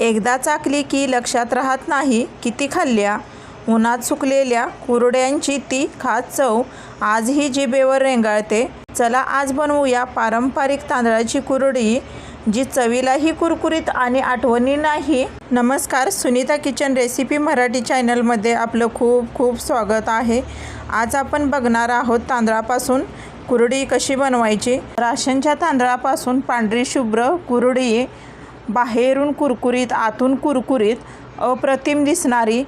एकदा चाकली की लक्षात राहत नाही किती खाल्ल्या. उन्हात सुकलेल्या कुरड्यांची ती खास चव आजही जिबेवर रेंगाळते. चला आज बनवूया पारंपरिक तांदळाची कुरडी जी चवीलाही कुरकुरीत आणि आठवणी नाही. नमस्कार सुनीता किचन रेसिपी मराठी चॅनलमध्ये आपलं खूप खूप स्वागत आहे. आज आपण बघणार आहोत तांदळापासून कुरडी कशी बनवायची. राशनच्या तांदळापासून पांढरी शुभ्र कुरडी बाहेरून कुरकुरीत आतून कुरकुरीत अप्रतिम दिसणारी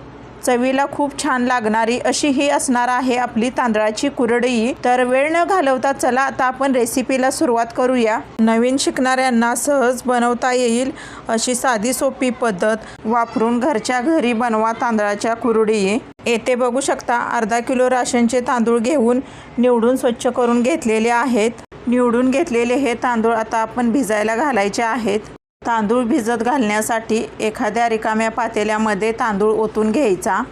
चवीला खूप छान लागणारी अशी ही असणार आहे आपली तांदळाची कुरडई. तर वेळ न घालवता चला आता आपण रेसिपीला सुरुवात करूया. नवीन शिकणाऱ्यांना सहज बनवता येईल अशी साधी सोपी पद्धत. वापरून घरच्या घरी बनवा तांदळाच्या कुरडई. येथे बघू शकता अर्धा किलो राशनचे तांदूळ घेऊन निवडून स्वच्छ करून घेतलेले आहेत. निवडून घेतलेले हे तांदूळ आता आपण भिजायला घालायचे आहेत. तांदूळ भिजत घालण्यासाठी एखाद्या रिकाम्या पातेल्यामध्ये तांदूळ ओतून घ्यायचा.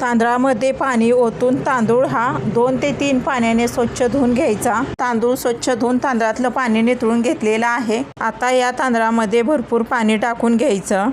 तांदळामध्ये पाणी ओतून तांदूळ हा दोन ते तीन पाण्याने स्वच्छ धुवून घ्यायचा. तांदूळ स्वच्छ धुवून तांदळातलं पाणी नितळून घेतलेलं आहे. आता या तांदळामध्ये भरपूर पाणी टाकून घ्यायचं.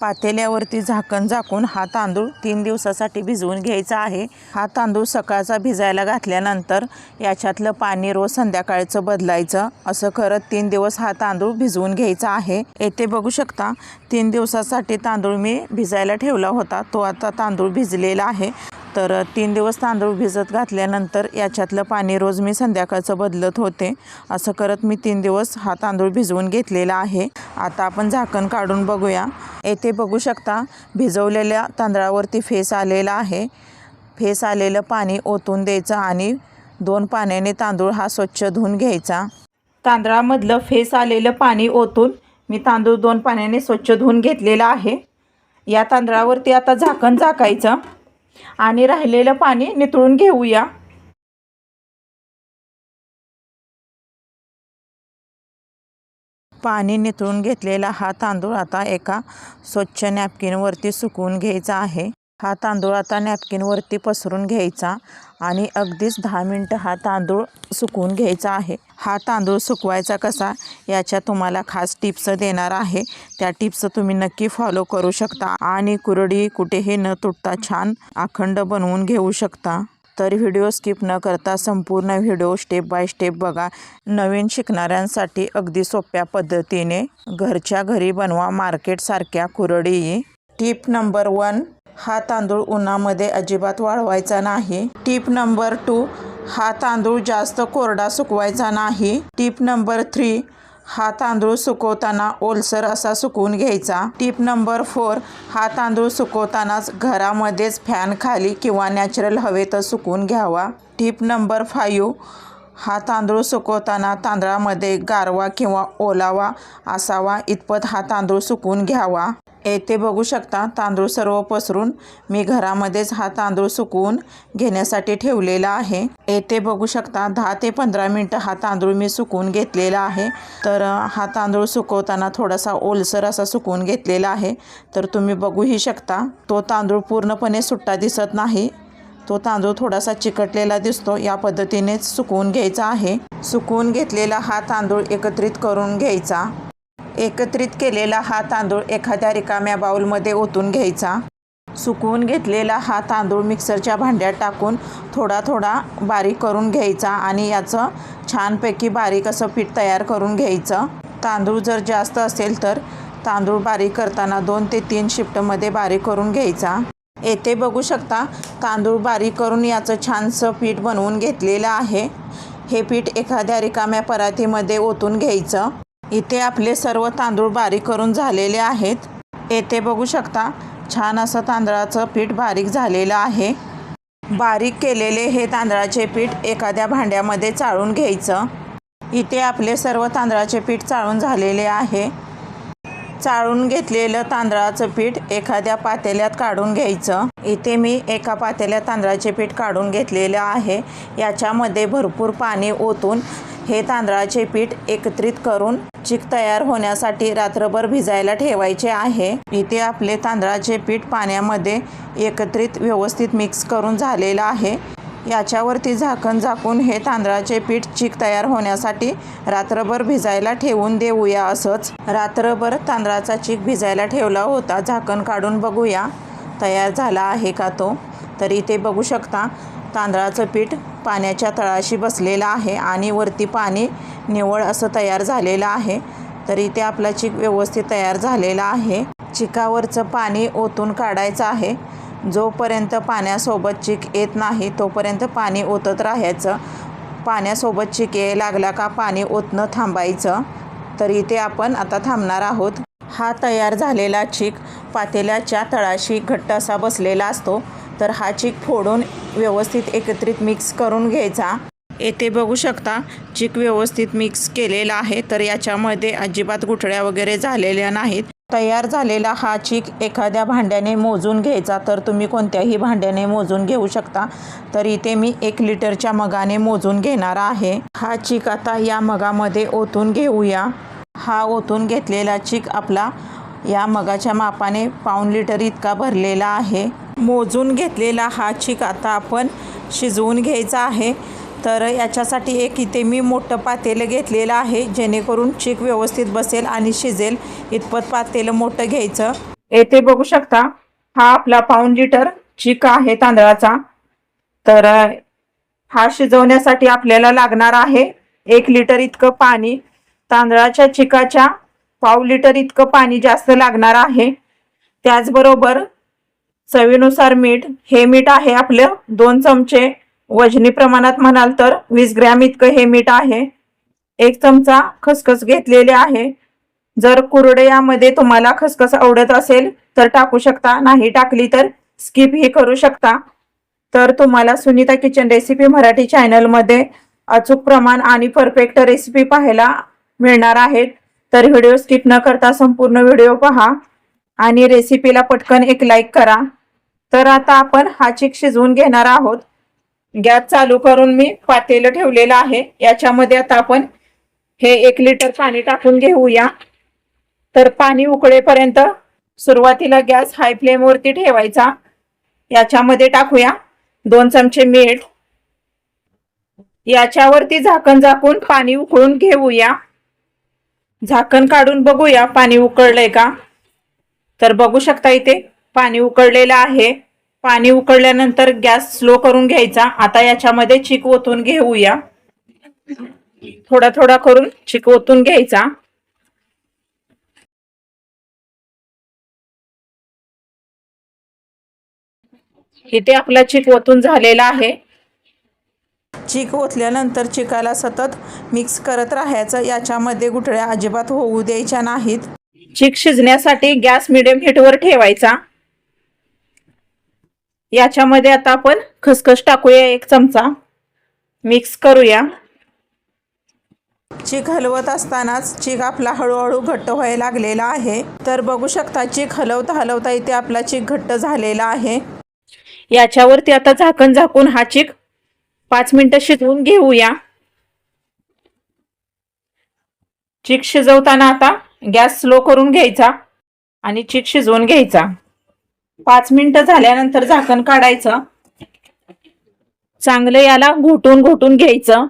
पातेल्यावरती झाकण झाकून हा तांदूळ तीन दिवसासाठी भिजवून घ्यायचा आहे. हा तांदूळ सकाळचा भिजायला घातल्यानंतर याच्यातलं पाणी रोज संध्याकाळचं बदलायचं. असं करत तीन दिवस हा तांदूळ भिजवून घ्यायचा आहे. येथे बघू शकता तीन दिवसासाठी तांदूळ मी भिजायला ठेवला होता. तो आता तांदूळ भिजलेला आहे. तर तीन दिवस तांदूळ भिजत घातल्यानंतर याच्यातलं पाणी रोज मी संध्याकाळचं बदलत होते. असं करत मी तीन दिवस हा तांदूळ भिजवून घेतलेला आहे. आता आपण झाकण काढून बघूया. येथे बघू शकता भिजवलेल्या तांदळावरती फेस आलेला आहे. फेस आलेलं पाणी ओतून द्यायचं आणि दोन पाण्याने तांदूळ हा स्वच्छ धुवून घ्यायचा. तांदळामधलं फेस आलेलं पाणी ओतून मी तांदूळ दोन पाण्याने स्वच्छ धुवून घेतलेला आहे. या तांदळावरती आता झाकण झाकायचं. आणि राहिलेलं पाणी नितळून घेऊया. पाणी नितळून घेतलेला हा तांदूळ आता एका स्वच्छ नॅपकिनवरती सुकवून घ्यायचा आहे. हा तांदूळ आता नॅपकिनवरती पसरून घ्यायचा आणि अगदीच दहा मिनटं हा तांदूळ सुकवून घ्यायचा आहे. हा तांदूळ सुकवायचा कसा याच्या तुम्हाला खास टिप्स देणार आहे. त्या टिप्स तुम्ही नक्की फॉलो करू शकता आणि कुरडी कुठेही न तुटता छान अखंड बनवून घेऊ शकता. तर व्हिडिओ स्किप न करता संपूर्ण व्हिडिओ स्टेप बाय स्टेप बघा. नवीन शिकणाऱ्यांसाठी अगदी सोप्या पद्धतीने घरच्या घरी बनवा मार्केटसारख्या कुरडी. टिप नंबर वन हा तांदूळ उन्हामध्ये अजिबात वाळवायचा नाही. टीप नंबर टू हा तांदूळ जास्त कोरडा सुकवायचा नाही. टीप नंबर थ्री हा तांदूळ सुकवताना ओलसर असा सुकवून घ्यायचा. टीप नंबर फोर हा तांदूळ सुकवतानाच घरामध्येच फॅन खाली किंवा नॅचरल हवेतच सुकवून घ्यावा. टीप नंबर फाईव्ह हा तांदूळ सुकवताना तांदळामध्ये गारवा किंवा ओलावा असावा इतपत हा तांदूळ सुकवून घ्यावा. येथे बघू शकता तांदूळ सर्व पसरून मी घरामध्येच हा तांदूळ सुकवून घेण्यासाठी ठेवलेला आहे. येथे बघू शकता दहा ते पंधरा मिनटं हा तांदूळ मी सुकवून घेतलेला आहे. तर हा तांदूळ सुकवताना थोडासा ओलसर असा सुकवून घेतलेला आहे. तर तुम्ही बघूही शकता तो तांदूळ पूर्णपणे सुट्टा दिसत नाही. तो तांदूळ थोडासा चिकटलेला दिसतो. या पद्धतीनेच सुकवून घ्यायचा आहे. सुकवून घेतलेला हा तांदूळ एकत्रित करून घ्यायचा. एकत्रित केलेला हा तांदूळ एखाद्या रिकाम्या बाऊलमध्ये ओतून घ्यायचा. सुकवून घेतलेला हा तांदूळ मिक्सरच्या भांड्यात टाकून थोडा थोडा बारीक करून घ्यायचा आणि याचं छानपैकी बारीक असं पीठ तयार करून घ्यायचं. तांदूळ जर जास्त असेल तर तांदूळ बारीक करताना दोन ते तीन शिफ्टमध्ये बारीक करून घ्यायचा. येथे बघू शकता तांदूळ बारीक करून याचं छानसं पीठ बनवून घेतलेलं आहे. हे पीठ एखाद्या रिकाम्या परातीमध्ये ओतून घ्यायचं. इथे आपले सर्व तांदूळ बारीक करून झालेले आहेत. येथे बघू शकता छान असं तांदळाचं पीठ बारीक झालेलं आहे. बारीक केलेले हे तांदळाचे पीठ एखाद्या भांड्यामध्ये चाळून घ्यायचं. इथे आपले सर्व तांदळाचे पीठ चाळून झालेले आहे. चाळून घेतलेलं तांदळाचं पीठ एखाद्या पातेल्यात काढून घ्यायचं. इथे मी एका पातेल्यात तांदळाचे पीठ काढून घेतलेलं आहे. याच्यामध्ये भरपूर पाणी ओतून हे तांदळाचे पीठ एकत्रित करून चिक तयार होण्यासाठी रात्रभर भिजायला ठेवायचे आहे. इथे आपले तांदळाचे पीठ पाण्यामध्ये एकत्रित व्यवस्थित मिक्स करून झालेलं आहे. याच्यावरती झाकण झाकून हे तांदळाचे पीठ चीक तयार होण्यासाठी रात्रभर भिजायला ठेवून देऊया असंच. रात्रभर तांदळाचा चीक भिजायला ठेवला होता. झाकण काढून बघूया. तयार झाला आहे का तो? तर इथे बघू शकता. तांदळाचं पीठ पाण्याच्या तळाशी बसलेलं आहे आणि वरती पाणी निवळ असं तयार झालेलं आहे. तर इथे आपला चीक व्यवस्थित तयार झालेला आहे. चिकावरचं पाणी ओतून काढायचं आहे. जोपर्यंत पाण्यासोबत चीक येत नाही तोपर्यंत पाणी ओतत राहायचं. पाण्यासोबत चिक ये लागला का पाणी ओतणं थांबायचं? तर इथे आपण आता थांबणार आहोत. हा तयार झालेला चीक पातेल्याच्या तळाशी घट्ट असा बसलेला असतो. तर हा चीक फोडून व्यवस्थित एकत्रित मिक्स करून घ्यायचा. येथे बघू शकता चीक व्यवस्थित मिक्स केलेला आहे. तर याच्यामध्ये अजिबात गुठळ्या वगैरे झालेल्या नाहीत. तयार झालेला हा चीक एखाद्या भांड्याने मोजून घ्यायचा. तर तुम्ही कोणत्याही भांड्याने मोजून घेऊ शकता. तर इथे मी एक लिटरच्या मगाने मोजून घेणार आहे. हा चीक आता या मगामध्ये ओतून घेऊया. हा ओतून घेतलेला चीक आपला या मगाच्या मापाने पाऊण लिटर इतका भरलेला आहे. मोजून घेतलेला हा चीक आता आपण शिजवून घ्यायचा आहे. तर याच्यासाठी एक इथे मी मोठं पातेलं घेतलेलं आहे जेणेकरून चीक व्यवस्थित बसेल आणि शिजेल. इतपत पातेलं मोठं घ्यायचं. येथे बघू शकता हा आपला पाऊण लिटर चीक आहे तांदळाचा. तर हा शिजवण्यासाठी आपल्याला लागणार आहे एक लिटर इतकं पाणी. तांदळाच्या चिकाच्या पाव लिटर इतकं पाणी जास्त लागणार आहे. त्याचबरोबर चवीनुसार मीठ हे मीठ आहे आपलं दोन चमचे. वजनी प्रमाणात म्हणाल तर वीस ग्रॅम इतकं हे मीठ आहे. एक चमचा खसखस घेतलेले आहे. जर कुरडे यामध्ये तुम्हाला खसखस आवडत असेल तर टाकू शकता. नाही टाकली तर स्किप ही करू शकता. तर तुम्हाला सुनीता किचन रेसिपी मराठी चॅनलमध्ये अचूक प्रमाण आणि परफेक्ट रेसिपी पाहायला मिळणार आहेत. तर व्हिडिओ स्किप न करता संपूर्ण व्हिडिओ पहा आणि रेसिपीला पटकन एक लाईक करा. तर आता आपण हा चिक शिजवून घेणार आहोत. गॅस चालू करून मी पातेलं ठेवलेलं आहे. याच्यामध्ये आता आपण हे एक लिटर पाणी टाकून घेऊया. तर पाणी उकळेपर्यंत सुरुवातीला गॅस हाय फ्लेमवरती ठेवायचा. याच्यामध्ये टाकूया. दोन चमचे मीठ. याच्यावरती झाकण झाकून पाणी उकळून घेऊया. झाकण काढून बघूया पाणी उकळलंय का? तर बघू शकता इथे पाणी उकळलेलं आहे. पाणी उकळल्यानंतर गॅस स्लो करून घ्यायचा. आता याच्यामध्ये चिक ओतून घेऊया. थोडा थोडा करून चिक ओतून घ्यायचा. इथे आपला चिक ओतून झालेला आहे. चीक ओतल्यानंतर चिकाला सतत मिक्स करत राहायचं. याच्यामध्ये गुठळ्या अजिबात होऊ द्यायच्या नाहीत. चीक शिजण्यासाठी गॅस मिडियम हीटवर ठेवायचा. याच्यामध्ये आता आपण खसखस टाकूया एक चमचा. मिक्स करूया. चीक हलवत असतानाच चीक आपला हळूहळू घट्ट व्हायला लागलेला आहे. तर बघू शकता चीक हलवता हलवता इथे आपला चीक घट्ट झालेला आहे. याच्यावरती आता झाकण झाकून हा चीक पाच मिनिटं शिजवून घेऊया. चीक शिजवताना आता गॅस स्लो करून घ्यायचा आणि चीक शिजवून घ्यायचा. पाच मिनिटं झाल्यानंतर झाकण काढायचं. चांगलं याला घोटून घोटून घ्यायचं.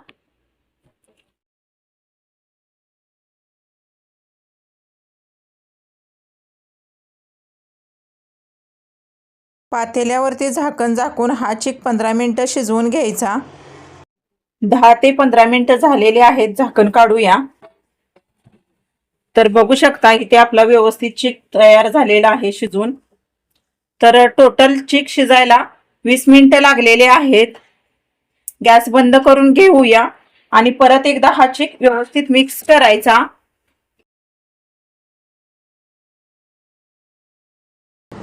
पातेल्यावरती झाकण झाकून हा चिक पंधरा मिनिटं शिजवून घ्यायचा. दहा ते पंधरा मिनिटं झालेले आहेत झाकण काढूया. तर बघू शकता इथे आपला व्यवस्थित चिक तयार झालेला आहे शिजून. तर टोटल चिक शिजायला वीस मिनटं लागलेले आहेत. गॅस बंद करून घेऊया आणि परत एकदा हा चिक व्यवस्थित मिक्स करायचा.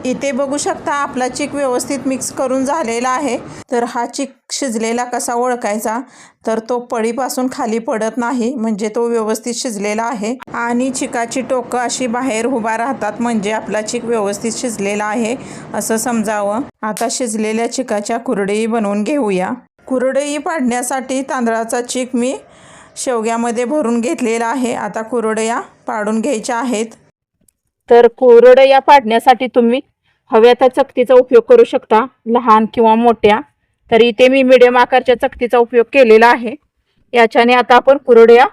इथे बघू शकता आपला चिक व्यवस्थित मिक्स करून झालेला आहे. तर हा चिक शिजलेला कसा ओळखायचा? तर तो पळीपासून खाली पडत नाही म्हणजे तो व्यवस्थित शिजलेला आहे. आणि चिकाची टोकं अशी बाहेर उभा राहतात म्हणजे आपला चिक व्यवस्थित शिजलेला आहे असं समजावं. आता शिजलेल्या चिकाच्या कुरडई बनवून घेऊया. कुरडई पाडण्यासाठी तांदळाचा चिक मी शेवग्यामध्ये भरून घेतलेला आहे. आता कुरडया पाडून घ्यायच्या आहेत. तर कुरडया पाडण्यासाठी तुम्ही हव्या त्या चकतीचा उपयोग करू शकता लहान किंवा मोठ्या. तर इथे मी मिडियम आकारच्या चकतीचा उपयोग केलेला आहे. याच्याने आता आपण कुरड्या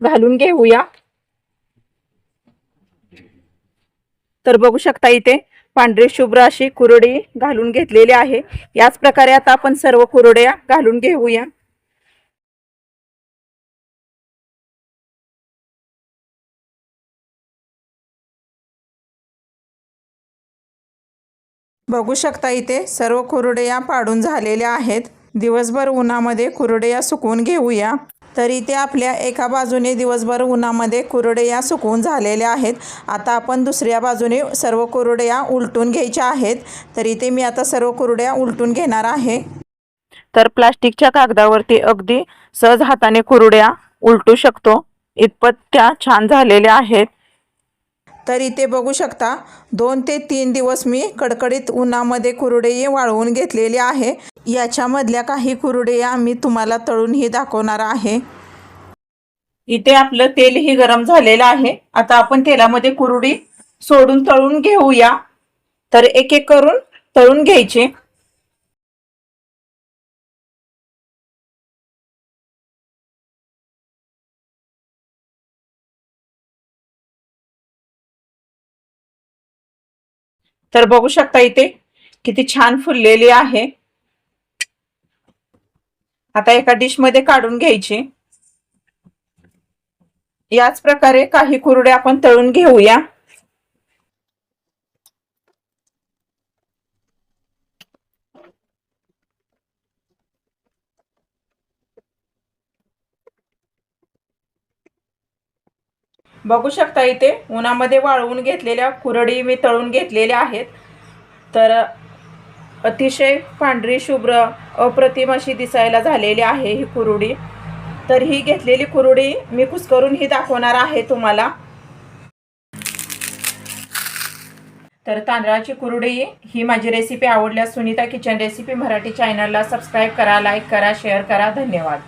घालून घेऊया. तर बघू शकता इथे पांढरी शुभ्र अशी कुरडी घालून घेतलेली आहे. याच प्रकारे आता आपण सर्व कुरड्या घालून घेऊया. बघू शकता इथे सर्व कुरडया पाडून झालेल्या आहेत. दिवसभर उन्हामध्ये कुरडया सुकवून घेऊया. तर इथे आपल्या एका बाजूने दिवसभर उन्हामध्ये कुरडया सुकवून झालेल्या आहेत. आता आपण दुसऱ्या बाजूने सर्व कुरडया उलटून घ्यायच्या आहेत. तर इथे मी आता सर्व कुरड्या उलटून घेणार आहे. तर प्लास्टिकच्या कागदावरती अगदी सहज हाताने कुरड्या उलटू शकतो. इतपत त्या छान झालेल्या आहेत. तर इथे बघू शकता. दोन ते तीन दिवस मी कडकडीत उन्हामध्ये कुरडई वाळवून घेतलेली आहे. याच्यामधल्या काही कुरडया मी तुम्हाला तळूनही दाखवणार आहे. इथे आपलं तेलही गरम झालेलं आहे. आता आपण तेलामध्ये कुरडी सोडून तळून घेऊया. तर एक एक करून तळून घ्यायचे. तर बघू शकता इथे किती छान फुललेली आहे. आता एका डिशमध्ये काढून घ्यायची. याच प्रकारे काही कुरडे आपण तळून घेऊया. बघू शकता इथे उन्हामध्ये वाळवून घेतलेल्या कुरडी मी तळून घेतलेल्या आहेत. तर अतिशय पांढरी शुभ्र अप्रतिम अशी दिसायला झालेली आहे ही कुरडी. तर ही घेतलेली कुरडी मी कुस्करून ही दाखवणार आहे तुम्हाला. तर तांदळाची कुरडी ही माझी रेसिपी आवडल्यास सुनीता किचन रेसिपी मराठी चॅनलला सबस्क्राईब करा लाईक करा शेअर करा. धन्यवाद.